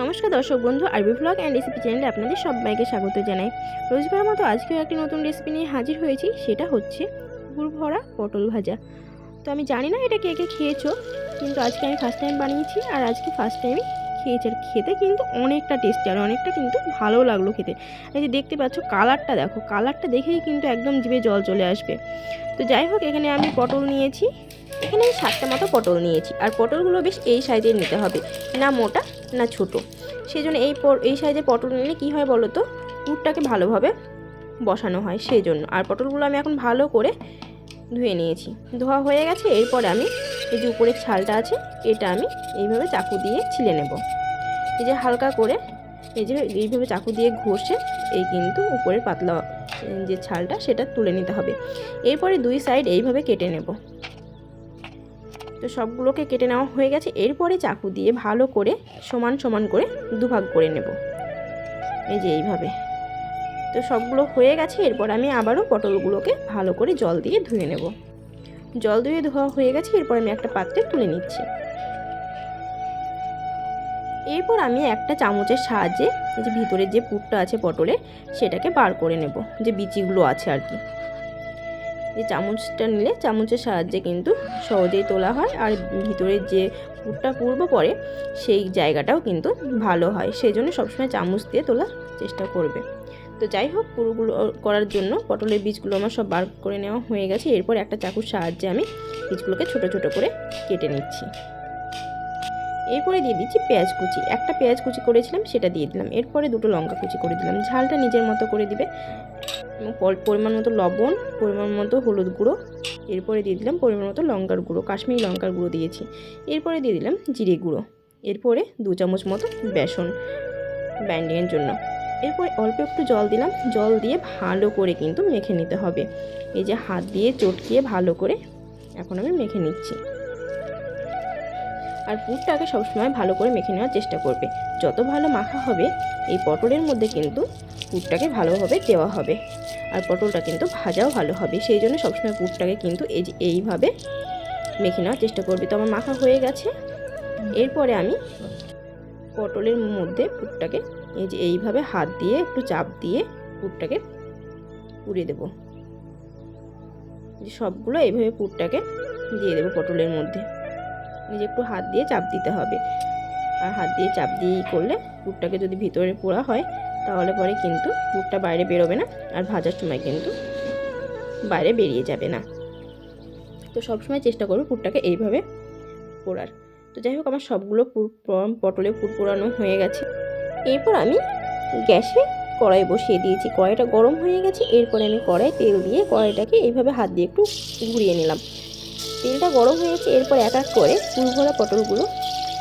নমস্কার দর্শক বন্ধু আরবি ব্লগ অ্যান্ড রেসিপি চ্যানেলে আপনাদের সবাইকে স্বাগত জানাই। রোজবার মতো আজকেও একটি নতুন রেসিপি নিয়ে হাজির হয়েছি, সেটা হচ্ছে গুড় ভরা পটল ভাজা। তো আমি জানি না এটা কে কে খেয়েছো, কিন্তু আজকে আমি ফার্স্ট টাইম বানিয়েছি আর আজকে ফার্স্ট টাইমই খেয়েছি। আর খেতে কিন্তু অনেকটা টেস্টি আর অনেকটা কিন্তু ভালো লাগল খেতে। এই যে দেখতে পাচ্ছ কালারটা দেখো কালারটা দেখেই কিন্তু একদম জিভে জল চলে আসবে। তো যাই হোক, এখানে আমি পটল নিয়েছি, এখানে আমি সাতটা মতো পটল নিয়েছি। আর পটলগুলো বেশ এই সাইজের নিতে হবে, না মোটা না ছোট। সেই জন্য এই এই সাইজের পটল নিলে কী হয় বলো তো? পুরটাকে ভালোভাবে বসানো হয় সেই জন্য আর পটলগুলো আমি এখন ভালো করে ধুয়ে নিয়েছি। ধোয়া হয়ে গেছে, এরপরে আমি এই যে উপরের ছালটা আছে, এটা আমি এইভাবে চাকু দিয়ে ছিলে নেব। এই যে হালকা করে এই যে এইভাবে চাকু দিয়ে ঘষে এই কিন্তু উপরের পাতলা যে ছালটা সেটা তুলে নিতে হবে। এরপরে দুই সাইড এইভাবে কেটে নেব। তো সবগুলোকে কেটে নেওয়া হয়ে গেছে। এরপরে চাকু দিয়ে ভালো করে সমান সমান করে দুভাগ করে নেব। এই যে এইভাবে। তো সবগুলো হয়ে গেছে, এরপর আমি আবারও পটলগুলোকে ভালো করে জল দিয়ে ধুয়ে নেব। জল ধুয়ে ধোয়া হয়ে গেছে, এরপর আমি একটা পাত্রে তুলে নিচ্ছি। এরপর আমি একটা চামচের সাহায্যে যে ভিতরের যে পুরটা আছে পটলের, সেটাকে বার করে নেব, যে বিচিগুলো আছে আর কি। এই চামচটা নিলে চামচের সাহায্যে কিন্তু সহজেই তোলা হয় আর ভিতরের যে পুরটা পূর্ব পরে সেই জায়গাটাও কিন্তু ভালো হয়। সেই জন্য সবসময় চামচ দিয়ে তোলার চেষ্টা করবে। তো যাই হোক, পুরোগুলো করার জন্য পটলের বীজগুলো আমার সব বার করে নেওয়া হয়ে গেছে। এরপর একটা চাকুর সাহায্যে আমি বীজগুলোকে ছোট ছোট করে কেটে নিচ্ছি। এরপরে দিয়ে দিচ্ছি পেঁয়াজ কুচি। একটা পেঁয়াজ কুচি করেছিলাম, সেটা দিয়ে দিলাম। এরপরে দুটো লঙ্কা কুচি করে দিলাম। ঝালটা নিজের মতো করে দিবে। পরিমাণ মতো লবণ, পরিমাণ মতো হলুদ গুঁড়ো, এরপরে দিয়ে দিলাম পরিমাণ মতো লঙ্কার গুঁড়ো, কাশ্মীরি লঙ্কার গুঁড়ো দিয়েছি। এরপরে দিয়ে দিলাম জিরে গুঁড়ো, এরপরে দু চামচ মতো বেসন ব্যান্ডিংয়ের জন্য। এরপর অল্প একটু জল দিলাম, জল দিয়ে ভালো করে কিন্তু মেখে নিতে হবে। এই যে হাত দিয়ে চটকিয়ে ভালো করে এখন আমি মেখে নিচ্ছি। আর পুরটাকে সবসময় ভালো করে মেখে নেওয়ার চেষ্টা করবে। যত ভালো মাখা হবে, এই পটলের মধ্যে কিন্তু পুরটাকে ভালোভাবে দেওয়া হবে। আর পটলটা কিন্তু ভাজাও ভালো হবে, সেই জন্য সবসময় পুরটাকে কিন্তু এই এইভাবে মেখে নেওয়ার চেষ্টা করবে। তো আমার মাখা হয়ে গেছে। এরপরে আমি পটলের মধ্যে পুরটাকে এই যে এইভাবে হাত দিয়ে, একটু চাপ দিয়ে পুরটাকে পুড়ে দেবো। সবগুলো এইভাবে পুরটাকে দিয়ে দেবো পটলের মধ্যে। যে একটু হাত দিয়ে চাপ দিতে হবে। আর হাত দিয়ে চাপ দিয়েই করলে পুরটাকে যদি ভিতরে পোড়া হয়, তাহলে পরে কিন্তু পুরটা বাইরে বেরোবে না আর ভাজার সময় কিন্তু বাইরে বেরিয়ে যাবে না। তো সবসময় চেষ্টা করব পুরটাকে এইভাবে পোড়ার। তো যাই হোক, আমার সবগুলো পুর পটলে পুর পোড়ানো হয়ে গেছে। এরপর আমি গ্যাসে কড়াই বসিয়ে দিয়েছি। কড়াইটা গরম হয়ে গেছে, এরপরে আমি কড়াই তেল দিয়ে কড়াইটাকে এইভাবে হাত দিয়ে একটু ঘুরিয়ে নিলাম। তেলটা গরম হয়েছে এরপর এক এক করে ফুল ভরা পটলগুলো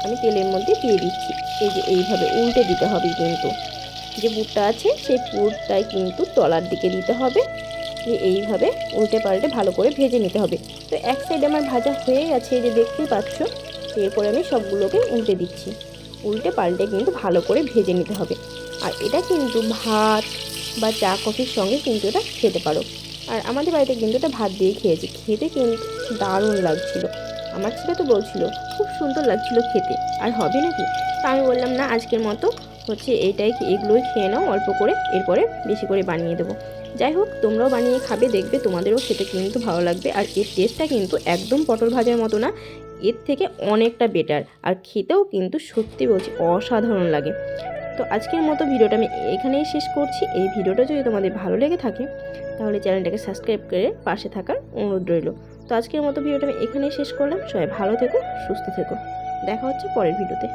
আমি তেলের মধ্যে দিয়ে দিচ্ছি। এই যে এইভাবে উল্টে দিতে হবে কিন্তু। যে পুরটা আছে, সেই পুরটাই কিন্তু তলার দিকে দিতে হবে। দিয়ে এইভাবে উল্টে পাল্টে ভালো করে ভেজে নিতে হবে। তো এক সাইড আমার ভাজা হয়ে গেছে যে দেখতেই পাচ্ছ। এরপরে আমি সবগুলোকে উল্টে দিচ্ছি। উল্টে পাল্টে কিন্তু ভালো করে ভেজে নিতে হবে। আর এটা কিন্তু ভাত বা চা কফির সঙ্গে কিন্তু এটা খেতে পারো। আর আমাদের বাড়িতে কিন্তু এটা ভাত দিয়ে খেয়েছি। খেতে কিন্তু দারুণ লাগছিল। আমার ছেলে তো বলছিল, খুব সুন্দর লাগছিল খেতে। আর হবে নাকি? তা আমি বললাম, না, আজকের মতো হচ্ছে এইটাই এগুলোই খেয়ে নাও, অল্প করে, এরপরে বেশি করে বানিয়ে দেবো। যাই হোক, তোমরাও বানিয়ে খাবে, দেখবে তোমাদেরও খেতে কিন্তু ভালো লাগবে। আর এর টেস্টটা কিন্তু একদম পটল ভাজার মতো না, এর থেকে অনেকটা বেটার আর খেতেও কিন্তু সত্যি বলছি, অসাধারণ লাগে। তো আজকের মতো ভিডিওটা আমি এখানেই শেষ করছি। এই ভিডিওটা যদি তোমাদের ভালো লেগে থাকে, তাহলে চ্যানেলটাকে সাবস্ক্রাইব করে পাশে থাকার অনুরোধ রইল। তো আজকের মতো ভিডিওটা আমি এখানেই শেষ করলাম। সবাই ভালো থেকো, সুস্থ থেকো। দেখা হচ্ছে পরের ভিডিওতে।